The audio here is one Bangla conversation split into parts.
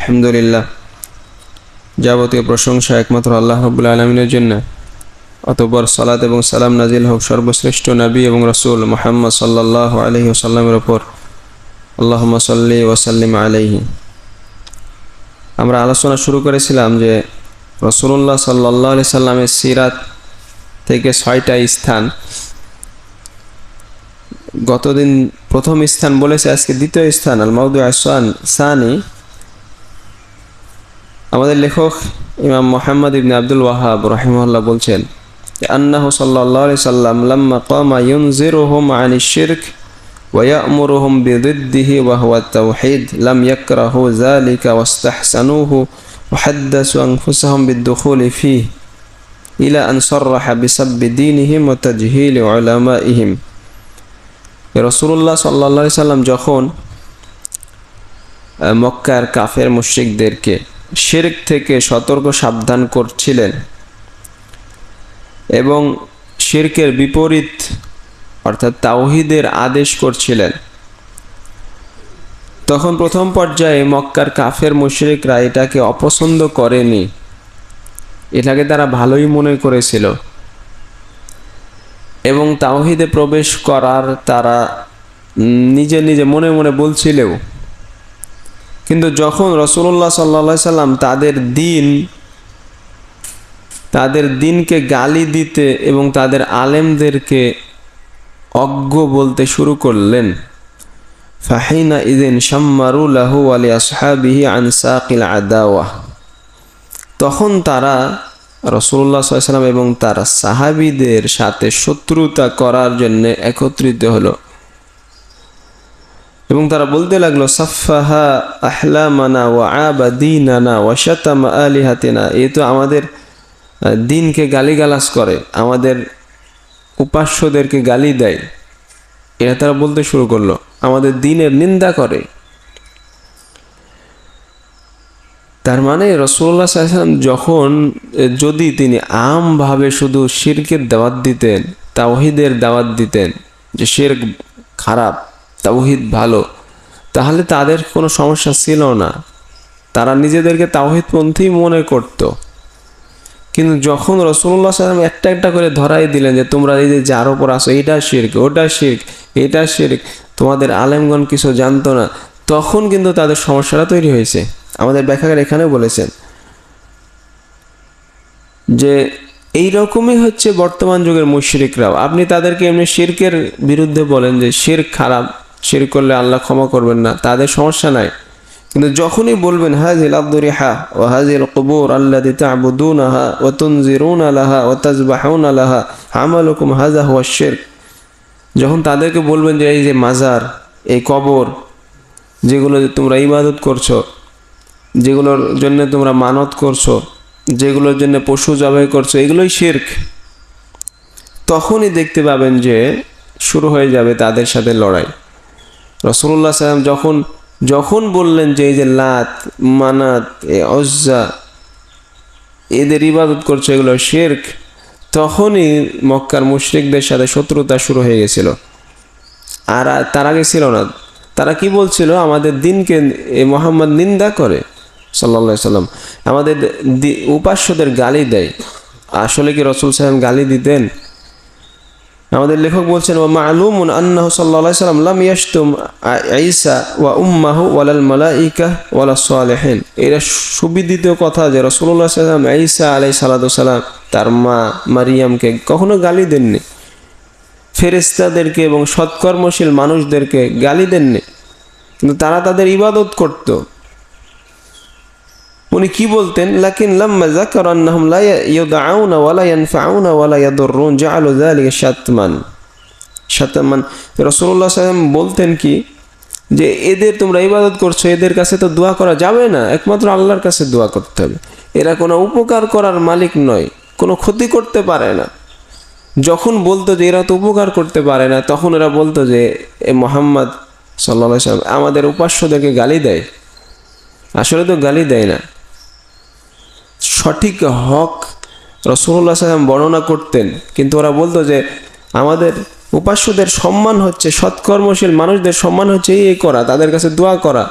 আলহামদুলিল্লাহ। যাবতীয় প্রশংসা একমাত্র আল্লাহ রবুল আলমিনের জন্য। অতপর সালাত এবং সালাম নাজিল হোক সর্বশ্রেষ্ঠ নবী এবং রসুল মোহাম্মদ সাল্লাহ আলহি ওসাল্লামের ওপর আল্লাহ সাল্লি ওসাল্লিম আলহি আমরা আলোচনা শুরু করেছিলাম যে রসুল্লাহ সাল্লাহ আলি সাল্লামের সিরাত থেকে ছয়টা স্থান। গতদিন প্রথম স্থান বলেছে, আজকে দ্বিতীয় স্থান আল মাউদু আসান সানি আমাদের লেখক ইমাম মোহাম্মদ ইবনে আব্দুল ওয়াহাব রহিমুল্লাহ বলছেন আন্নাহু সাল্লাল্লাহু আলাইহি সাল্লাম লাম্মা কামা ইউনজিরুহুম আনি শিরক ويأمرهم بضده وهو التوحيد لم يكرهوا ذلك واستحسنوه وحدثوا أنفسهم بالدخول فيه إلى أن صرح بسب دينهم وتجهيل علمائهم রসুল্লাহ সাল্লা সাল্লাম যখন মক্কার কাফের মুশ্রিকদেরকে শিরক থেকে সতর্ক সাবধান করছিলেন এবং শিরকের বিপরীত, অর্থাৎ তাওহিদের আদেশ করছিলেন। তখন প্রথম পর্যায়ে মক্কার কাফের মুশরিকরা এটাকে অপছন্দ করেনি। এটাকে তারা ভালোই মনে করেছিল। এবং তাওহিদে প্রবেশ করার তারা নিজে নিজে মনে মনে বলছিলেও কিন্তু যখন রসুল্লাহ সাল্লা সাল্লাম তাদের দিন, তাদের দিনকে গালি দিতে এবং তাদের আলেমদেরকে অজ্ঞ বলতে শুরু করলেন, ফাহিনা ইদিন শাম্মারুল্লাহু আলী আসহাবিহি আনসাকিল আদাওয়া। তখন তারা রসুল্লাহ সাল্লাম এবং তার সাহাবিদের সাথে শত্রুতা করার জন্য একত্রিত হলো। এবং তারা বলতে লাগল সাফাহা আহলামানা ওয়া আবাদিনানা ওয়া শাতামা আলিহাতিনা। এ তো আমাদের দিনকে গালিগালাজ করে, আমাদের উপাস্যদেরকে গালি দেয়। এটা তারা বলতে শুরু করল, আমাদের দিনের নিন্দা করে। তার মানে রসুল্লাহ সাল্লাম যখন যদি তিনি আমভাবে শুধু শিরকের দাওয়াত দিতেন, তাওহিদের দাওয়াত দিতেন যে শির খারাপ তাওহিদ ভালো, তাহলে তাদের কোনো সমস্যা ছিল না। তারা নিজেদেরকে তাওহিদপন্থী মনে করতো। কিন্তু যখন রসুল্লাহ সাল্লাম একটা একটা করে ধরাই দিলেন যে, তোমরা এই যে যার ওপর আসো এটা শির্ক, ওটা শির্ক, এটা শির্ক, তোমাদের আলেমগণ কিছু জানতো না, তখন কিন্তু তাদের সমস্যাটা তৈরি হয়েছে। আমাদের ব্যাখ্যাকার এখানে বলেছেন যে, এই রকমই হচ্ছে বর্তমান যুগের মুশরিকরাও। আপনি তাদেরকে এমনি শির্কের বিরুদ্ধে বলেন যে শির খারাপ শির করলে আল্লাহ ক্ষমা করবেন না, তাদের সমস্যা নাই। কিন্তু যখনই বলবেন হাজিল আব্দুরিহা ও হাজিল কবুর আল্লাহ তাবুদুন আহা ও তুনজিরুন আলাহা ও তাজবাহুন আলাহা হামালুকুম হাজা হুয়া শের যখন তাদেরকে বলবেন যে, এই যে মাজার, এই কবর, যেগুলো তোমরা ইবাদত করছ, যেগুলোর জন্য তোমরা মানত করছ, যেগুলোর জন্য পশু জবাই করছ, এগুলোই শির্ক। তখনই দেখতে পাবেন যে, শুরু হয়ে যাবে তাদের সাথে লড়াই। রসুল্লাহ সাল্লাম যখন যখন বললেন যে এই যে লাত, মানাত, এ অজ্জা, এদের ইবাদত করছে, এগুলো শেরক, তখনই মক্কার মুশরিকদের সাথে শত্রুতা শুরু হয়ে গেছিল। আর তার আগে ছিল না। তারা কি বলছিল? আমাদের দিনকে এ মোহাম্মদ নিন্দা করে সাল্লা সাল্লাম আমাদের উপাস্যদের গালি দেয়। আসলে কি রসুল সাহেব গালি দিতেন? আমাদের লেখক বলছেন ও মালুমুন আন্নাহু আলাইহি সাল্লাম লাম ইয়াশতুম ঈসা ওয়া উম্মাহু ওয়ালাল মালাইকা ওয়ালা সালিহিন। এরা সুবিদিত কথা যে রাসূলুল্লাহ সাল্লাম আলাইহি আলাই সালাম তার মা মারিয়ামকে কখনো গালি দেননি। ফেরেশতাদেরকে এবং সৎকর্মশীল মানুষদেরকে গালি দেননি। কিন্তু তারা তাদের ইবাদত করত। উনি কি বলতেন? লাকিন লাম্মা যাকার আন্নাহুম লা ইয়াদউনা ওয়ালা ইয়ানফাউনা ওয়ালা ইয়াদুররুন, জাআলু যালিকা শাতমান। শাতমান। রাসূলুল্লাহ সাল্লাল্লাহু বলতেন কি? যে এদের তোমরা ইবাদত করছ, এদের কাছে তো দোয়া করা যাবে না, একমাত্র আল্লাহর কাছে দোয়া করতে হবে। এরা কোনো উপকার করার মালিক নয়, কোনো ক্ষতি করতে পারে না। যখন বলতো যে এরা তো উপকার করতে পারে না, তখন এরা বলতো যে, এ মোহাম্মদ সাল্লা সাল্লাম আমাদের উপাস্যদেরকে গালি দেয়। আসলে তো গালি দেয় না। সঠিক হক রসুল্লাহ সাল্লাম বর্ণনা করতেন। কিন্তু ওরা বলতো যে, আমাদের উপাস্যদের সম্মান হচ্ছে, সৎকর্মশীল মানুষদের সম্মান হচ্ছে এই করা, তাদের কাছে দোয়া করা।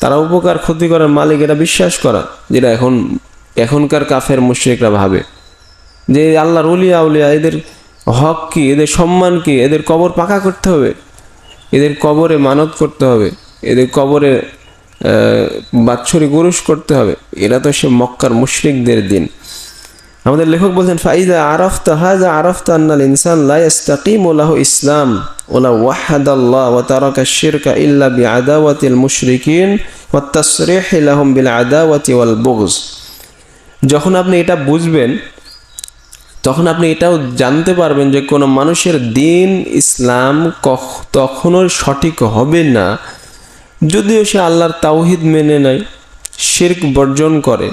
তারা উপকার, ক্ষতি করার মালিক, এটা বিশ্বাস করা, যেটা এখন, এখনকার কাফের মুশ্রিকরা ভাবে। যে আল্লাহর উলিয়া উলিয়া এদের হক কি, এদের সম্মান কি, এদের কবর পাকা করতে হবে। এদের কবরে মানত করতে হবে। এদের কবরে বাৎসরিক উরুষ করতে হবে। এরা তো সে মক্কার মুশরিকদের দিন। আমাদের লেখক বলছেন ফাইদা আরফতা হাজা আরফতা আন্নাল ইনসান লা ইস্তাকিমু লাহু ইসলাম ওলা ওয়াহাদাল্লাহ ওয়া তারাকা শিরকা ইল্লা বিআদাওয়াতিল মুশরিকিন ওয়া তাসরিহ লাহুম বিল আদাওয়াতি ওয়াল বুগজ। যখন আপনি এটা বুঝবেন, তখন আপনি এটাও জানতে পারবেন যে কোনো মানুষের দিন ইসলাম কখ- তখনও সঠিক হবে না যদিও সে আল্লাহর তাওহিদ মেনে নেয়, শির্ক বর্জন করে,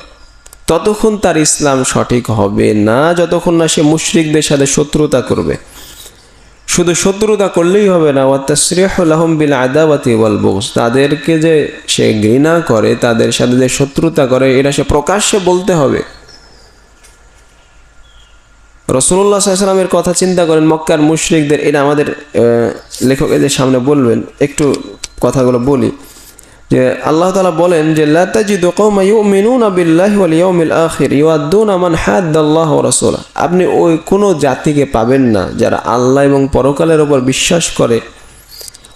ততক্ষণ তার ইসলাম সঠিক হবে না, যতক্ষণ না সে মুশরিকদের সাথে শত্রুতা করবে। শুধু শত্রুতা করলেই হবে না ওয়াতাসরিহুল বিল আদাওয়াতি ওয়াল বুগজ তাদেরকে যে সে ঘৃণা করে, তাদের সাথে যে শত্রুতা করে, এটা সে প্রকাশ্যে বলতে হবে। রসুল্লাহ সাল্লামের কথা চিন্তা করেন, মক্কার মুশরিকদের এটা আমাদের লেখক সামনে বলবেন, একটু কথাগুলো বলি। যে আল্লাহ তাআলা বলেন যে, লা তাজিদু কওমা ইউমিনুনা বিল্লাহি ওয়াল ইয়াউমিল আখির, ইউআদ্দুনা মান হাদ্দাল্লাহ ওয়া রাসূলা আপনি ওই কোনো জাতিকে পাবেন না যারা আল্লাহ এবং পরকালের উপর বিশ্বাস করে।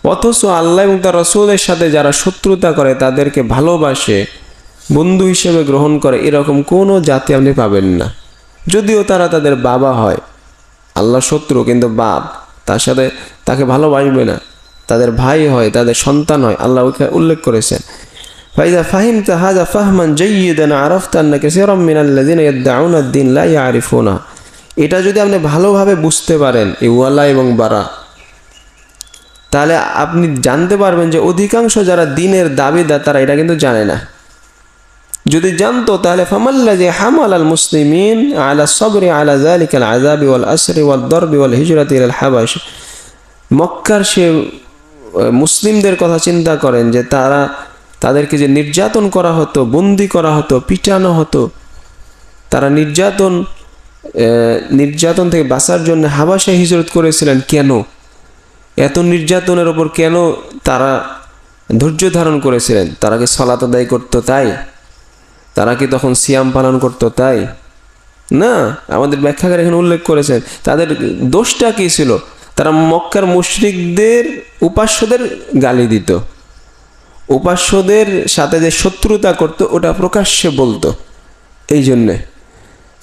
অথচ আল্লাহ এবং তার রসুলের সাথে যারা শত্রুতা করে, তাদেরকে ভালোবাসে, বন্ধু হিসেবে গ্রহণ করে, এরকম কোনো জাতি আপনি পাবেন না। যদিও তারা তাদের বাবা হয়, আল্লাহ শত্রু, কিন্তু বাপ তার সাথে তাকে ভালোবাসবে না। তাদের ভাই হয়, তাদের সন্তান হয়, আল্লাহ উল্লেখ করেছেন। ফাইদা ফাহিম তাহাজা ফাহমান জয়িদান আরফতান্না কেসিরম মিনাল্লাদিন ইয়াদ্দাউন আদ-দিন লা ইয়ারিফুনা। এটা যদি আপনি ভালোভাবে বুঝতে পারেন, এই ওয়ালা এবং বারা, তাহলে আপনি জানতে পারবেন যে অধিকাংশ যারা দিনের দাবিদার, তারা এটা কিন্তু জানে না। যদি জানতো, তাহলে ফামাল্লা যে হামাল আল মুসলিমিন আলা সবরি আলা জালিকাল আজাবি ওয়াল আসরি ওয়াল দরবি ওয়াল হিজরাত ইলাল হাবাস মক্কার সে মুসলিমদের কথা চিন্তা করেন যে তারা তাদেরকে যে নির্যাতন করা হতো, বন্দি করা হতো, পিটানো হতো, তারা নির্যাতন নির্যাতন থেকে বাঁচার জন্য হাবাসে হিজরত করেছিলেন কেন? এত নির্যাতনের ওপর কেন তারা ধৈর্য ধারণ করেছিলেন? তারা কি সলাত আদায় করতো তাই? তারা কি তখন সিয়াম পালন করতো তাই? না, আমাদের ব্যাখ্যাকার এখানে উল্লেখ করেছেন। তাদের দোষটা কি ছিল? তারা মক্কার মুশরিকদের উপাস্যদের গালি দিত। উপাস্যদের সাথে যে শত্রুতা করতো, ওটা প্রকাশ্যে বলতো। এই জন্যে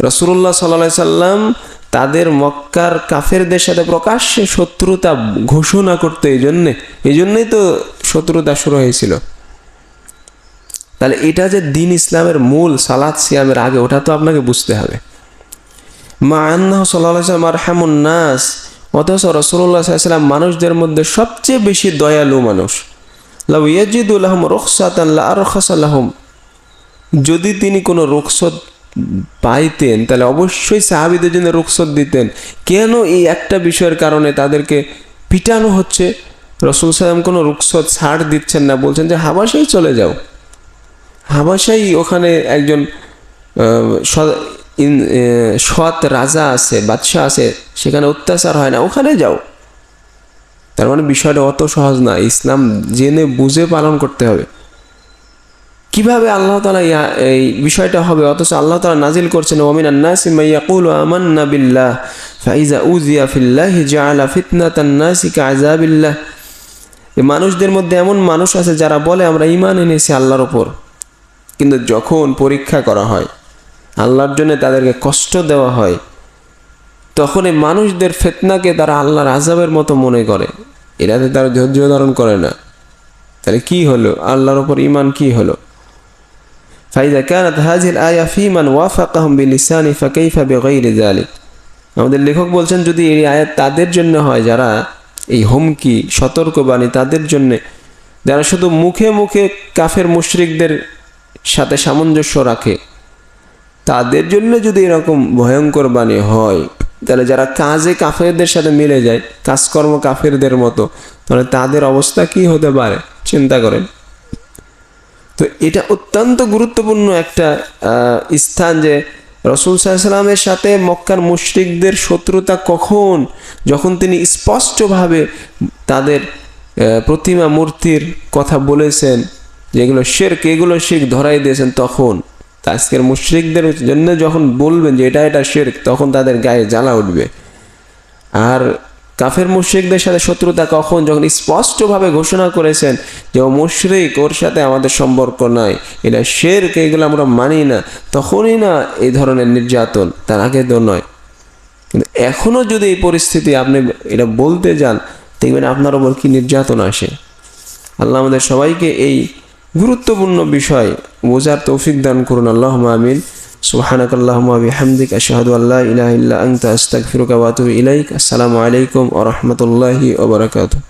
রসুল্লাহ সাল্লা সাল্লাম তাদের মক্কার কাফেরদের সাথে প্রকাশ্যে শত্রুতা ঘোষণা করতো এই জন্যে। এই জন্যই তো শত্রুতা শুরু হয়েছিল। তাহলে এটা যে দিন ইসলামের মূল সালাদ সিয়ামের আগে, ওটা তো আপনাকে বুঝতে হবে। মা আন্নাহ সাল্লাহ সাল্লাম আর নাস অথচ রসুল্লাহ সাল্লাম মানুষদের মধ্যে সবচেয়ে বেশি দয়ালু মানুষ। লাউ ইয়াজিদুল আহম রখসাতান লা আরখাসালাহম যদি তিনি কোনো রুখসত পাইতেন, তাহলে অবশ্যই সাহাবিদের জন্য রুখসত দিতেন। কেন এই একটা বিষয়ের কারণে তাদেরকে পিটানো হচ্ছে? রসুল সালাম কোনো রুখসত ছাড় দিচ্ছেন না, বলছেন যে হাবাসাই চলে যাও। হাবাসাই ওখানে একজন সৎ রাজা আছে, বাদশাহ আছে, সেখানে অত্যাচার হয় না, ওখানে যাও। তার মানে বিষয়টা অত সহজ না, ইসলাম জেনে বুঝে পালন করতে হবে। কীভাবে আল্লাহ তালা এই বিষয়টা হবে, অথচ আল্লাহ তালা নাজিল করছেন ওমিন আন্নাসি মাইয়াকুল আমান্না বিল্লাহ, ফাইজা মানুষদের মধ্যে এমন মানুষ আছে যারা বলে, আমরা ঈমান এনেছি আল্লাহর ওপর কিন্তু যখন পরীক্ষা করা হয় আল্লাহর জন্য তাদেরকে কষ্ট দেওয়া হয় তখন এই মানুষদের ফেতনাকে তারা আল্লাহর আজাবের মতো মনে করে। এটাতে তারা ধৈর্য ধারণ করে না। তাহলে কি হলো? আল্লাহর ওপর ইমান কি হলো? ফাইদা কানাত হাজির আয়া ফিমান ওয়াফাকাহম বিলিসানি ফাকাইফা বিগাইরি যালিক। আমাদের লেখক বলছেন, যদি এই আয়াত তাদের জন্য হয়, যারা এই হুমকি, সতর্কবাণী তাদের জন্য, যারা শুধু মুখে মুখে কাফের মুশরিকদের সাথে সামঞ্জস্য রাখে তাদের জন্য যদি এরকম ভয়ঙ্কর বাণী হয়, তাহলে যারা কাজে কাফেরদের সাথে মিলে যায়, কাজকর্ম কাফেরদের মতো, তাহলে তাদের অবস্থা কি হতে পারে? চিন্তা করেন। তো এটা অত্যন্ত গুরুত্বপূর্ণ একটা স্থান যে রসুল সাল্লামের সাথে মক্কার মুশরিকদের শত্রুতা কখন? যখন তিনি স্পষ্টভাবে তাদের প্রতিমা মূর্তির কথা বলেছেন, যেগুলো শেরক, এগুলো শিখ ধরাই দিয়েছেন, তখন। আজকের মুশ্রিকদের জন্য যখন বলবেন যে এটা এটা শেরক, তখন তাদের গায়ে জ্বালা উঠবে। আর কাফের মুশ্রিকদের সাথে শত্রুতা কখন? যখন স্পষ্টভাবে ঘোষণা করেছেন যে ও মুশ্রিক, ওর সাথে আমাদের সম্পর্ক নাই, এটা শেরক, এগুলো আমরা মানি না, তখনই না এই ধরনের নির্যাতন তার আগে তো নয়। কিন্তু এখনও যদি এই পরিস্থিতি আপনি এটা বলতে যান, দেখবেন আপনার ওপর কি নির্যাতন আসে। আল্লাহ আমাদের সবাইকে এই গুরুত্বপূর্ণ বিষয় বোঝার তৌফিক দান করুন। আল্লাহ আমিন। সুবহানাক আল্লাহুম্মা বিহামদিক। আশহাদু আল্লা ইলাহা ইল্লা আনতা। আস্তাগফিরুকা ওয়া আতুবু ইলাইক। আসসালামু আলাইকুম আ রহমতুল্লাহি ওয়া বারাকাতুহু।